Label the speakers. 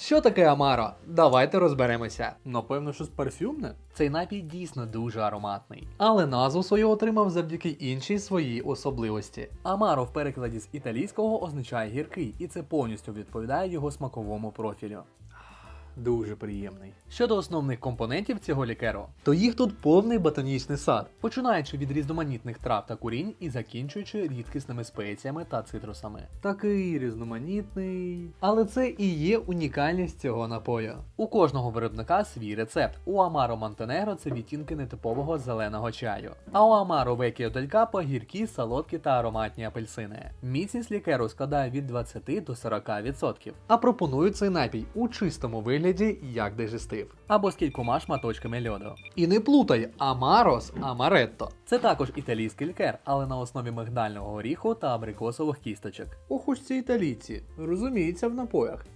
Speaker 1: Що таке Амаро? Давайте розберемося.
Speaker 2: Напевно, щось парфюмне?
Speaker 1: Цей напій дійсно дуже ароматний, але назву свою отримав завдяки іншій своїй особливості.
Speaker 2: Амаро в перекладі з італійського означає гіркий, і це повністю відповідає його смаковому профілю. Дуже приємний.
Speaker 1: Щодо основних компонентів цього лікеру, то їх тут повний ботанічний сад, починаючи від різноманітних трав та курінь і закінчуючи рідкісними спеціями та цитрусами.
Speaker 2: Такий різноманітний.
Speaker 1: Але це і є унікальність цього напою. У кожного виробника свій рецепт. У Амаро Монтенегро це відтінки нетипового зеленого чаю. А у Амаро Векіо Дель Капо гіркі, солодкі та ароматні апельсини. Міцність лікеру складає від 20 до 40%. А пропоную цей напій у чистому вигляді як дежестив.
Speaker 2: Або з кількома шматочками льоду.
Speaker 1: І не плутай амарос Амаретто.
Speaker 2: Це також італійський лікер, але на основі мигдального горіху та абрикосових кісточок.
Speaker 1: Ох уж ці італійці, розуміються в напоях.